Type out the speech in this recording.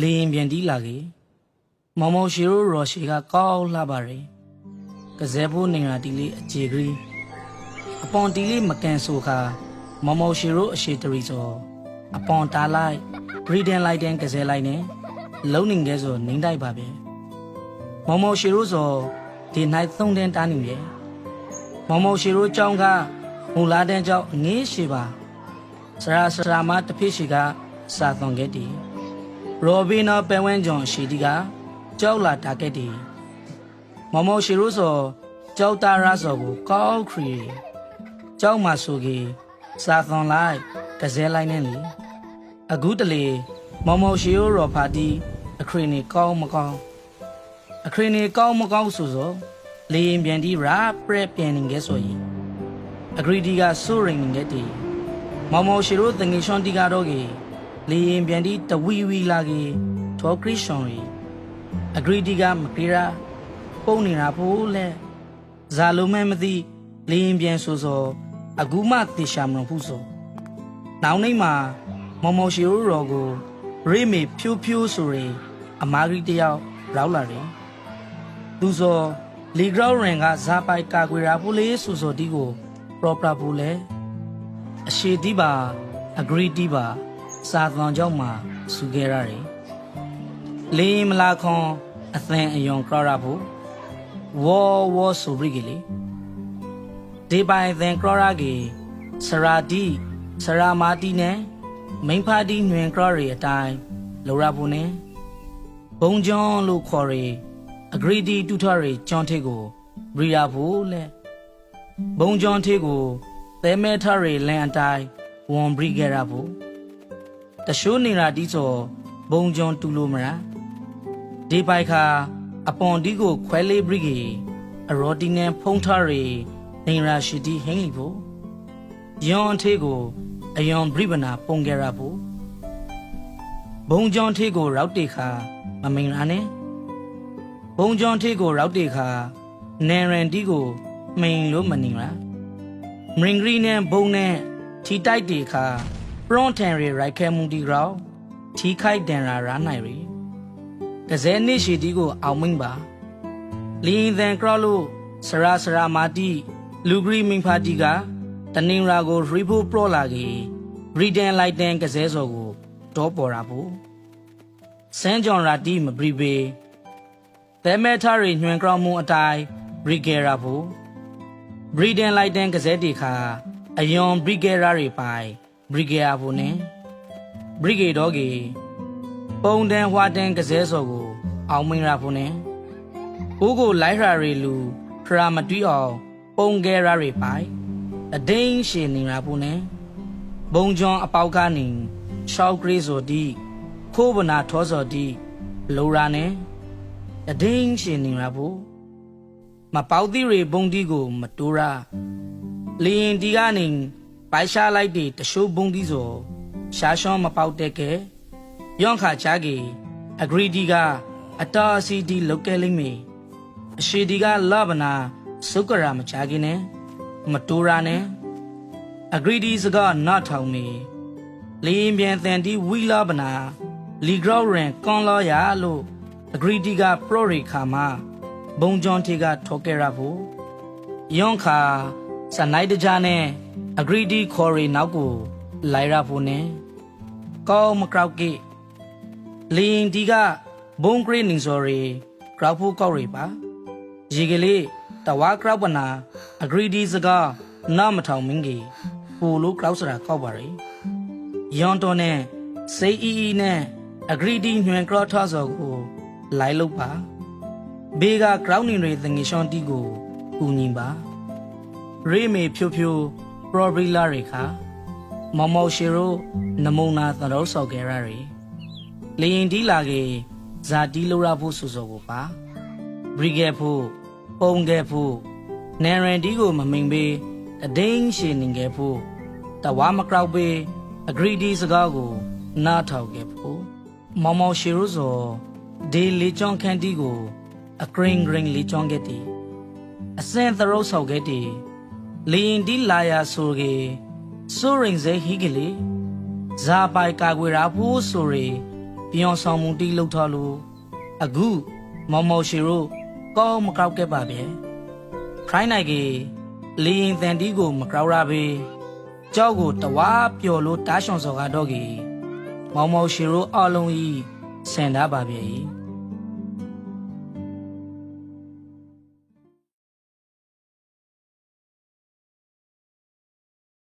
လေရင်ပြန်တီးလာကေမောင်မောင်ရှီရိုရော်ရှီကကောက်လှပါရယ်ကစဲဖို့နေရာတီလေးအကြေကလေးအပွန်တီလေးမကန်ဆိုခါမောင်မောင်ရှီရိုအရှိတရီစောအပွန်တားလိုက်ရီဒန်လိုက်တဲ့ကစဲလိုက်နဲ့လုံးနေငဲဆိုနေတိုက်ပါပဲမောင်မောင်ရှီရိုစောဒီနိုင်သုံးတန်းတားနေရဲ့မောင်မောင်ရှီရိုကြောင်းကမူလာတဲ့ကြောင့်ငေးရှိပါစရာစရာမတဖိရှိကစာသွန်ခဲ့တည် ရောဘီနာပန်ဝဲဂျွန်ရှီတီကကြောက်လာတာကက်တီမမောရှီရိုဆိုကြောက်တာရဆိုကိုကောက်ခရီကြောက်မှဆိုကြီးစာသွန်လိုက်ကစဲလိုက်နေလေအခုတလေမမောရှီရိုရောဖာတီအခရီနေကောင်းမကောင်းအခရီနေကောင်းမကောင်းဆိုဆိုလေရင်ပြန်တီရာပရက်ပြန်နေခဲ့ဆိုရင်အဂရီတီကဆိုရင်နေခဲ့တီမမောရှီရိုတငေရှွန်တီကတော့ကြီး လေရင်ပြန်ဒီတဝီဝီလာကြီးထောခရစ်ရှောင်ရီအဂရီတီကမပြေရာပုံနေတာဖို့လဲဇာလုံးမဲမသိလေရင်ပြန်ဆိုဆိုအခုမှတေရှာမလို့ဖူးဆိုနောက်နေ့မှာမော်မော်ရှီရိုရောကိုရိမေဖြိုးဖြိုးဆိုရီအမာဂရီတယောက်ရောက်လာတယ်သူဆိုလီဂရောရင်ကဇာပိုက်ကာကွေရာဖို့လေးဆိုဆိုဒီကိုပရောပရာဖို့လဲအရှိတီးပါအဂရီတီးပါ စာသွန်ကြောင့်မှစူခဲ့ရတယ်။လေးမလာခွန်အသင်အယုံကြရဖို့ဝေါ်ဝေါ်ဆိုပြီးကလေးဒီပိုင်သင်ကြရကေစရာတီစရာမာတီနဲ့မိန်ဖာတီညွင်ကြရအတိုင်းလောရဖို့နဲ့ဘုံကျွန်းလို့ခေါ်ရအဂရီတီတူထရကျွန်းထိတ်ကိုရီယာဖို့လဲဘုံကျွန်းထိတ်ကိုသဲမဲထရလန်အတိုင်းဝန်ဘရီခဲ့ရဖို့ တရှိုးနေရာတီးစောဘုံကြုံတူလို့မလားဒီပိုက်ခါအပွန်ဒီကိုခွဲလေးဘရိဂီအရော်တီနန်ဖုံးထားရီနေရာရှိတီဟင်းလီဖို့ယွန်အထေးကိုအယွန်ဘရိဗနာပုံကြရဖို့ဘုံကြုံထေးကိုရောက်တေခါမမင်လာနဲ့ဘုံကြုံထေးကိုရောက်တေခါနန်ရန်တီကိုမိန်လို့မနေလားမရင်ဂရီနဲ့ဘုံနဲ့ထီတိုက်တေခါပ ရွန်ထန်ရီရိုက်ခဲမှုဒီရောထီခိုက်တန်ရာရာနိုင်ရီကစဲနေရှိတီကိုအောင်မင်းပါလင်းသန်ကရောလို့စရာစရာမာတီလူဂရီမင်ဖာတီကတနင်္လာကိုရီဖိုပရောလာကြီးရီဒန်လိုက်တန်ကစဲစော်ကိုတောပေါ်တာဖို့စန်ဂျွန်ရာတီမဘရီဘေသဲမဲထားရီညွန်ကရောမှုအတိုင်းရီဂေရာဖို့ဘရီဒန်လိုက်တန်ကစဲတီခါအယွန်ဘရီဂေရာရီပိုင် ဘရီဂေယာဖို့နဲ့ဘရီဂေဒေါဂီပုံတန်ဟွာတန်ကစဲစော်ကို အောင်မင်းရဖို့နဲ့ကိုကိုလိုက်ရာရီလူဖရာမတူးအောင်ပုံကဲရာရီပိုင်အဒိန်းရှင်နေရဖို့နဲ့ဘုံကျွန်းအပေါက်ကနေရှောက်ဂရေးဆိုဒီခိုးဗနာထောစော်ဒီလိုရာနဲ့အဒိန်းရှင်နေရဖို့မပေါတိရီဘုံဒီကို မတိုးရာလီရင်ဒီကနေ ပိုင်ရှားလိုက်တဲ့တရှိုးဘုံဒီဆိုရှားရှောင်းမပေါက်တဲ့ကဲယောန်ခါချာကြီးအဂရီဒီကအတားစီဒီလောက်ကဲလိမ့်မေအရှိဒီကလဘနာစုကရာမချာကြီးနဲ့မတိုးရာနဲ့အဂရီဒီစကနားထောင်မေလီရင်ပြန်တန်တီဝီလာဘနာလီဂရောရန်ကွန်လာယာလို့အဂရီဒီကပရိုရီခါမှာဘုံဂျွန်တီကထော်ကဲရဖို့ယောန်ခါစနိုင်တကြနဲ့ အဂရီဒီခေါ်ရီနောက်ကိုလိုက်ရဖို့နဲ့ကောင်းမကောက်ကိလင်းဒီကဘုံဂရီနင်းစော်ရီကရောက်ဖို့ကောက်ရီပါရေကလေးတဝါကရောက်ပနာအဂရီဒီစကားနာမထောင်မင်းကြီးပူလို့ကောက်စရာကောက်ပါရီယွန်တော်နဲ့စိတ်အီအီနဲ့အဂရီဒီညွန်ကရော့ထော့စော်ကိုလိုက်လို့ပါဘေးကကရောင်းနေတွေတငေရှွန်တီကိုကူညီပါရေမေဖြိုဖြို ပရောဘရီလာရီခါမောင်မောင်ရှီရိုနမုံနာသရောဆောက်ကြရရီလေရင်တီးလာကေဇာတီလိုရာဖို့ဆိုဆိုကိုပါဘရီဂက်ဖို့ပုံကက်ဖို့နန်ရန်တီကိုမမိန်ပေးအဒိန်းရှင်နေခဲ့ဖို့တဝါမကောက်ပေးအဂရီဒီစကားကိုနားထောင်ခဲ့ဖို့မောင်မောင်ရှီရိုဆိုဒေလီချွန်ခန်တီကို အဂရင်းဂရင်းလီချွန်ခဲ့တီအစင်သရောဆောက်ခဲ့တီ လင်းဒီလာယာဆိုကေဆိုရင်စေဟီကလေးဇာပိုင်ကာကွေရာဖို့ဆိုရီပြောင်းဆောင်မှုတီးလှုပ်ထားလို့အခုမောင်မောင်ရှိတို့ကောင်းမကောက်ခဲ့ပါဗျ။ခိုင်းနိုင်ကေလီရင်တန်တီကိုမကောက်ရပေကြောက်ကိုတဝါပျော်လို့တားရှောင်စော်ကားတော့ကေမောင်မောင်ရှိတို့အလုံးဤဆန်သားပါဗျ။